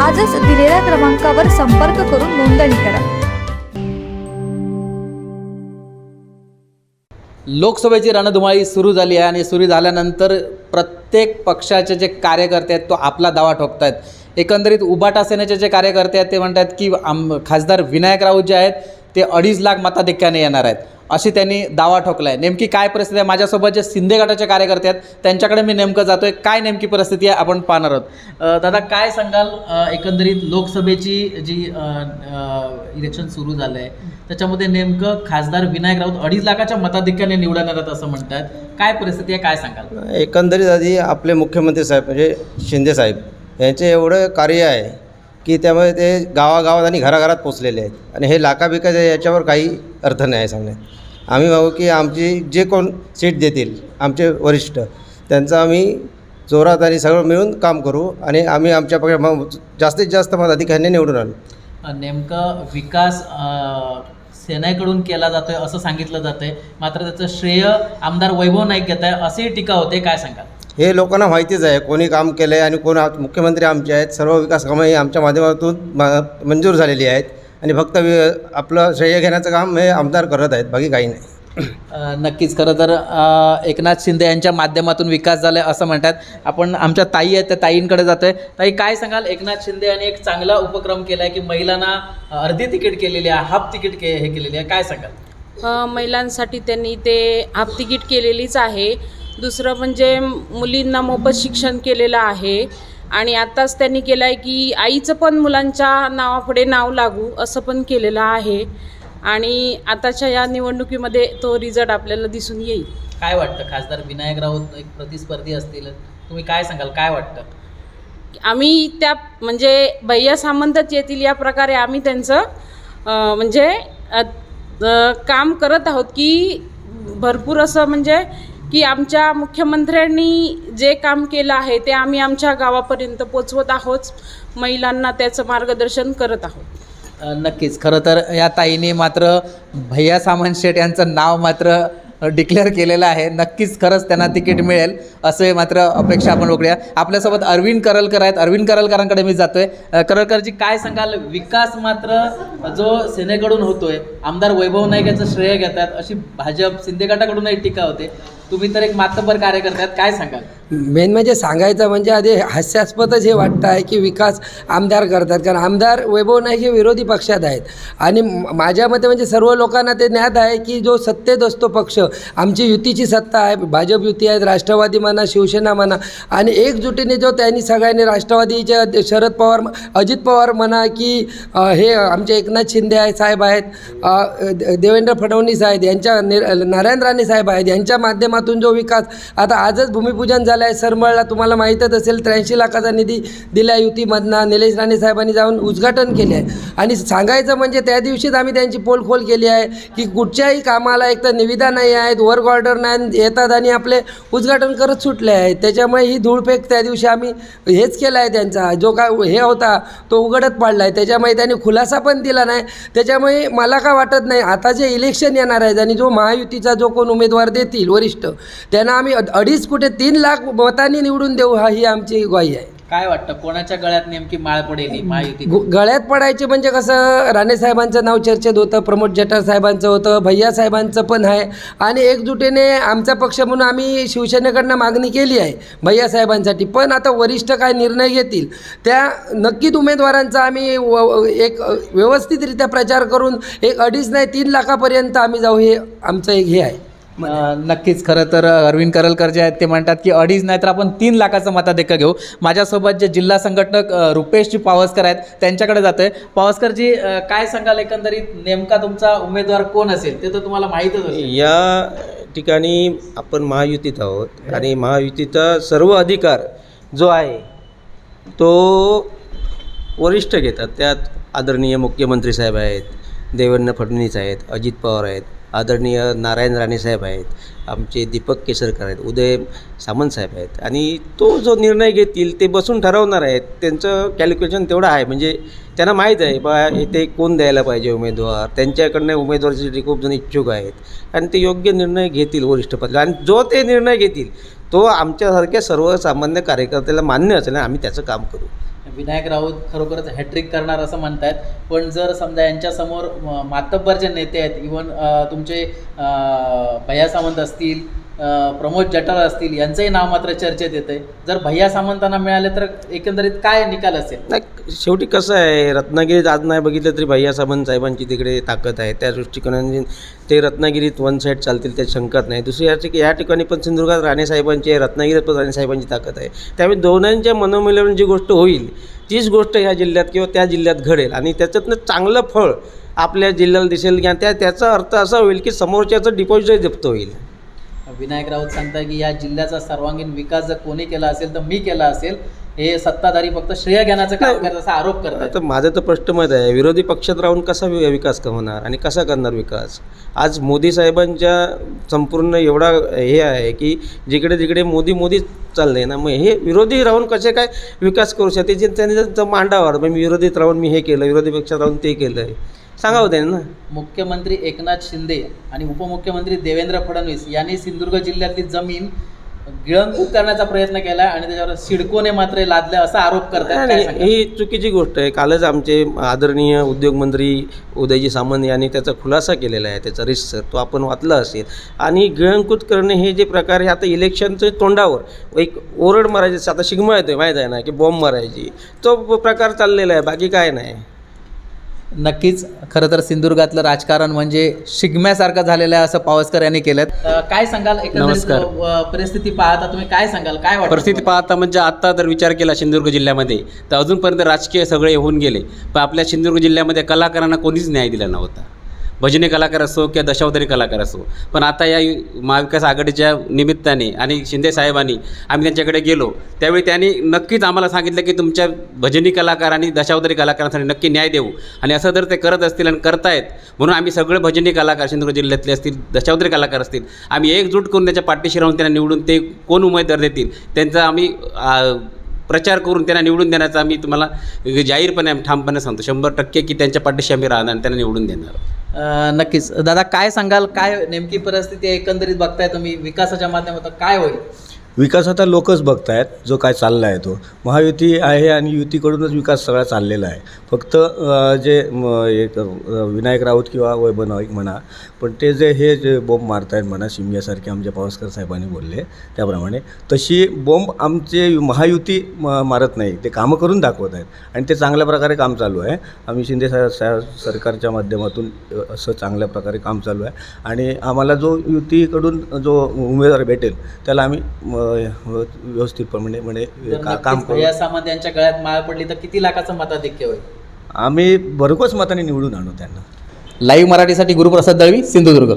आजच दिलेल्या क्रमांकावर संपर्क करून नोंदणी करा. लोकसभेची रणधुमाळी सुरू झाली आहे आणि सुरू झाल्यानंतर प्रत्येक पक्षाचे जे कार्यकर्ते आहेत तो आपला दावा ठोकत आहेत एकंदरीत उबाटा सेनेचे जे कार्यकर्ते आहेत ते म्हणतात की आम खासदार विनायक राऊत जे आहेत ते अडीच लाख मताधिक्याने येणार आहेत. अशी त्यांनी दावा ठोकला आहे नेमकी काय परिस्थिती आहे? माझ्यासोबत जे शिंदे गटाचे कार्यकर्ते आहेत त्यांच्याकडे मी नेमकं जातो आहे काय नेमकी परिस्थिती आहे आपण पाहणार आहोत. दादा काय सांगाल? एकंदरीत लोकसभेची जी इलेक्शन सुरू झालं आहे त्याच्यामध्ये नेमकं खासदार विनायक राऊत अडीच लाखाच्या मताधिक्याने निवडण्यात येतात असं म्हणतात. काय परिस्थिती आहे? काय सांगाल? एकंदरीत आधी आपले मुख्यमंत्री साहेब म्हणजे शिंदे साहेब यांचे एवढं कार्य आहे की त्यामुळे ते गावागावात आणि घराघरात पोचलेले आहेत. आणि हे लाखाबिका याच्यावर काही अर्थ नाही आहे सांगण्यात. आम्ही भाऊ की आमची जे कोण सीट देतील आमचे वरिष्ठ त्यांचं आम्ही जोरात आणि सगळं मिळून काम करू आणि आम्ही आमच्या पक्ष जास्तीत जास्त मताधिकाऱ्यांनी निवडून आणू. अ, नेमकं विकास सेनेकडून केला जातोय असं सांगितलं जातंय. मात्र त्याचं श्रेय आमदार वैभव नाईक घेत आहे अशी टीका होते. काय सांगाल? हे लोकांना माहितीच आहे कोणी काम केलं आहे आणि कोण मुख्यमंत्री आमचे आहेत. सर्व विकास कामं ही आमच्या माध्यमातून म- मंजूर झालेली आहेत. आणि फक्त आपलं श्रेय घेण्याचं काम हे आमदार करत आहेत बाकी काही नाही. नक्कीच. खरं तर एकनाथ शिंदे यांच्या माध्यमातून विकास झालाय असं म्हणतात. आपण आमच्या ताई आहेत त्या ताईंकडे जातोय. ताई काय सांगाल? एकनाथ शिंदे यांनी एक चांगला उपक्रम केला आहे की महिलांना अर्धी तिकीट केलेली आहे हाफ तिकीट के हे केलेली आहे. काय सांगाल? महिलांसाठी त्यांनी ते हाफ तिकीट केलेलीच आहे. दुसरं म्हणजे मुलींना मोफत शिक्षण केलेलं आहे. आणि आत्ताच त्यांनी केलं आहे की आईचं पण मुलांच्या नावापुढे नाव लागू असं पण केलेलं आहे. आणि आताच्या या निवडणुकीमध्ये तो रिझल्ट आपल्याला दिसून येईल. काय वाटतं? खासदार विनायक राऊत एक प्रतिस्पर्धी असतील. तुम्ही काय सांगाल? काय वाटतं? आम्ही त्या म्हणजे भैया सामंतच येतील या प्रकारे आम्ही त्यांचं म्हणजे काम करत आहोत की भरपूर असं म्हणजे की आमच्या मुख्यमंत्र्यांनी जे काम केलं आहे ते आम्ही आमच्या गावापर्यंत पोचवत आहोत. महिलांना त्याचं मार्गदर्शन करत आहोत. नक्कीच. खरं तर या ताईने मात्र भैया सामंत शेठ यांचं नाव मात्र डिक्लेअर केलेलं आहे. नक्कीच खरंच त्यांना तिकीट मिळेल असं मात्र अपेक्षा आपण बघूया आपल्यासोबत अरविंद करलकर आहेत. अरविंद करलकरांकडे मी जातोय. करलकरजी काय सांगाल? विकास मात्र जो सेनेकडून होतोय आमदार वैभव नाईक याचं श्रेय घेतात अशी भाजप शिंदे गटाकडूनही टीका होते. तुम्ही तर एक मातबर कार्यकर्ते काय सांगाल? मेन म्हणजे सांगायचं म्हणजे आधी हास्यास्पदच हे वाटतं आहे की विकास आमदार करतात. कारण आमदार वैभव नाईक हे विरोधी पक्षात आहेत. आणि माझ्या मते म्हणजे सर्व लोकांना ते ज्ञात आहे की जो सत्तेत असतो पक्ष आमची युतीची सत्ता आहे. भाजप युती आहेत राष्ट्रवादी म्हणा शिवसेना म्हणा. आणि एकजुटीने जो त्यांनी सगळ्यांनी राष्ट्रवादीच्या शरद पवार अजित पवार म्हणा की हे आमचे एकनाथ शिंदे आहे साहेब आहेत. देवेंद्र फडणवीस आहेत. यांच्या नारायण राणे साहेब आहेत. यांच्या माध्यमात माध्यमातून जो विकास. आता आजच भूमिपूजन झालं आहे सरमळला तुम्हाला माहीतच असेल त्र्याऐंशी लाखाचा निधी दिला युतीमधनं. निलेश राणे साहेबांनी जाऊन उद्घाटन केले आहे आणि सांगायचं म्हणजे त्या दिवशीच आम्ही त्यांची पोलखोल केली आहे की कुठच्याही कामाला एक तर निविदा नाही आहेत वर्क ऑर्डर नाही येतात आणि आपले उद्घाटन करत सुटले आहेत. त्याच्यामुळे ही धूळफेक त्या दिवशी आम्ही हेच केला आहे त्यांचा. जो काय हे होता तो उघडत पडला आहे त्याच्यामुळे त्यांनी खुलासा पण दिला नाही. त्याच्यामुळे मला का वाटत नाही आता जे इलेक्शन येणार आहेत आणि जो महायुतीचा जो कोण उमेदवार देतील वरिष्ठ त्यांना आम्ही अड- अडीच कुठे तीन लाख मतांनी निवडून देऊ हा ही आमची ग्वाही आहे. काय वाटतं कोणाच्या गळ्यात नेमकी माळ पडेल ही महायुती? गळ्यात पडायचे म्हणजे कसं राणे साहेबांचं नाव चर्चेत होतं प्रमोद जठार साहेबांचं होतं भैया साहेबांचं पण आहे. आणि एकजुटीने आमचा पक्ष म्हणून आम्ही शिवसेनेकडनं मागणी केली आहे भैया साहेबांसाठी. पण आता वरिष्ठ काय निर्णय घेतील त्या नक्कीच उमेदवारांचा आम्ही एक व्यवस्थितरित्या प्रचार करून एक अडीच नाही तीन लाखापर्यंत आम्ही जाऊ हे आमचं एक हे आहे. नक्कीच खरं तर अरविंद करलकर जे आहेत ते म्हणतात की अडीच नाही तर आपण तीन लाखाचं मताधिक्य घेऊ. माझ्यासोबत जे जिल्हा संघटक रुपेशजी पावसकर आहेत त्यांच्याकडे जातोय. पावसकरजी अ, काय सांगाल एकंदरीत? नेमका तुमचा उमेदवार कोण असेल? ते तर तुम्हाला माहीतच असेल. या ठिकाणी आपण महायुतीत आहोत आणि महायुतीचा सर्व अधिकार जो आहे तो वरिष्ठ घेतात. त्यात आदरणीय मुख्यमंत्री साहेब आहेत देवेंद्र फडणवीस आहेत अजित पवार आहेत. आदरणीय नारायण राणे साहेब आहेत आमचे दीपक केसरकर आहेत उदय सामंत साहेब आहेत आणि तो जो निर्णय घेतील ते बसून ठरवणार आहेत त्यांचं कॅल्क्युलेशन तेवढं आहे. म्हणजे त्यांना माहीत आहे बा इथे कोण द्यायला पाहिजे उमेदवार त्यांच्याकडनं उमेदवारासाठी खूप जण इच्छुक आहेत आणि ते योग्य निर्णय घेतील वरिष्ठ पद आणि जो ते निर्णय घेतील तो आमच्यासारख्या सर्वसामान्य कार्यकर्त्याला मान्य असेल आणि आम्ही त्याचं काम करू. विनायक राऊत खरोखरच हॅट्रिक करणार असं म्हणतायत. पण जर समजा यांच्यासमोर मातब्बर जे नेते आहेत इवन तुमचे भैया सावंत असतील प्रमोद जठार असतील यांचंही नाव मात्र चर्चेत येतं आहे जर भैया सामंतांना मिळाले तर एकंदरीत काय निकाल असेल? नाही शेवटी कसं आहे रत्नागिरीत आज नाही बघितलं तरी भैया सामंत साहेबांची तिकडे ताकद आहे. त्या दृष्टिकोनाने ते रत्नागिरीत वन साईड चालतील त्यात शंकात नाही. दुसरी याची की या ठिकाणी पण सिंधुदुर्गात राणेसाहेबांची आहे रत्नागिरीत पण राणेसाहेबांची ताकद आहे. त्यामुळे दोघांच्या मनोमिलन जी गोष्ट होईल तीच गोष्ट ह्या जिल्ह्यात किंवा त्या जिल्ह्यात घडेल. आणि त्याच्यातनं चांगलं फळ आपल्या जिल्ह्याला दिसेल. किंवा त्या त्याचा अर्थ असा होईल की समोरच्याचं डिपॉझिटही जप्त होईल. विनायक राऊत सांगताय की या जिल्ह्याचा सर्वांगीण विकास जर कोणी केला असेल तर मी केला असेल. हे सत्ताधारी फक्त श्रेय घेण्याचं काम करतात असा आरोप करतात आता माझं तर स्पष्ट मत आहे विरोधी पक्षात राहून कसा विकास होणार आणि कसा करणार विकास? आज मोदी साहेबांच्या संपूर्ण एवढा हे आहे की जिकडे तिकडे मोदी मोदीच चाललंय ना मग हे विरोधी राहून कसे काय विकास करू शकते? जे त्यांनी मांडावर मग मी विरोधीत राहून मी हे केलं विरोधी पक्षात राहून ते केलं आहे सांगावं त्यांनी ना. मुख्यमंत्री एकनाथ शिंदे आणि उपमुख्यमंत्री देवेंद्र फडणवीस यांनी सिंधुदुर्ग जिल्ह्यातली जमीन गिळंकृत करण्याचा प्रयत्न केला आणि त्याच्यावर सिडकोने मात्र लादल्या असा आरोप करतात नाही, सांगाल? ही चुकीची गोष्ट आहे. कालच आमचे आदरणीय उद्योगमंत्री उदयजी सामंत यांनी त्याचा खुलासा केलेला आहे त्याचा रिसर तो आपण वाचला असेल. आणि गिळंकृत करणे हे जे प्रकार आहे आता इलेक्शनच्या तोंडावर एक ओरड मारायची आता शिगमा येतोय माहीत आहे ना की बॉम्ब मारायची. तो प्रकार चाललेला आहे बाकी काय नाही. नक्कीच. खरं तर सिंधुदुर्गातलं राजकारण म्हणजे शिगम्यासारखं झालेलं आहे असं पावसकर यांनी केलं काय सांगाल नमस्कार. परिस्थिती पाहता तुम्ही काय सांगाल? काय वाटतं परिस्थिती पाहता म्हणजे आत्ता जर विचार केला सिंधुदुर्ग जिल्ह्यामध्ये तर अजूनपर्यंत राजकीय सगळे होऊन गेले. पण आपल्या सिंधुदुर्ग जिल्ह्यामध्ये कलाकारांना कोणीच न्याय दिला नव्हता. भजनी कलाकार असो किंवा दशावतारी कलाकार असो. पण आता या महाविकास आघाडीच्या निमित्ताने आणि शिंदे साहेबांनी आम्ही त्यांच्याकडे गेलो त्यावेळी त्यांनी नक्कीच आम्हाला सांगितलं की तुमच्या भजनी कलाकार आणि दशावतारी कलाकारांसाठी नक्की न्याय देऊ. आणि असं जर ते करत असतील आणि करतायत म्हणून आम्ही सगळे भजनी कलाकार सिंधुदुर्ग जिल्ह्यातले असतील दशावतारी कलाकार असतील आम्ही एकजूट करून त्याच्या पाठीशी राहून त्यांना निवडून ते कोण उमेदवार देतील त्यांचा आम्ही प्रचार करून त्यांना निवडून देण्याचा आम्ही तुम्हाला जाहीरपणे आम्ही ठामपणे सांगतो. शंभर टक्के की त्यांच्या पाठीशी आम्ही राहणार आणि त्यांना निवडून देणार. नक्कीच. दादा काय सांगाल? काय नेमकी परिस्थिती एकंदरीत बघताय तुम्ही विकासाच्या माध्यमातून काय होईल? विकास आता लोकच बघतायत जो काय चालला आहे तो. महायुती आहे आणि युतीकडूनच विकास सगळा चाललेला आहे. फक्त जे म, एक विनायक राऊत किंवा वैभव नाईक म्हणा पण ते जे हे जे बॉम्ब मारतायत म्हणा शिमग्यासारखे आमच्या पावसकर साहेबांनी बोलले त्याप्रमाणे तशी बॉम्ब आमचे महायुती म, मारत नाही. ते कामं करून दाखवत आहेत. आणि ते चांगल्या प्रकारे काम चालू आहे. आम्ही शिंदे सा सा सरकारच्या माध्यमातून असं चांगल्या प्रकारे काम चालू आहे. आणि आम्हाला जो युतीकडून जो उमेदवार भेटेल त्याला आम्ही व्यवस्थितपणे म्हणजे का- काम करू यांच्या गळ्यात माळ पडली तर किती लाखाचं मताधिक्य होईल? आम्ही भरघोस मताने निवडून आणू त्यांना. लाईव्ह मराठीसाठी गुरुप्रसाद दळवी सिंधुदुर्ग.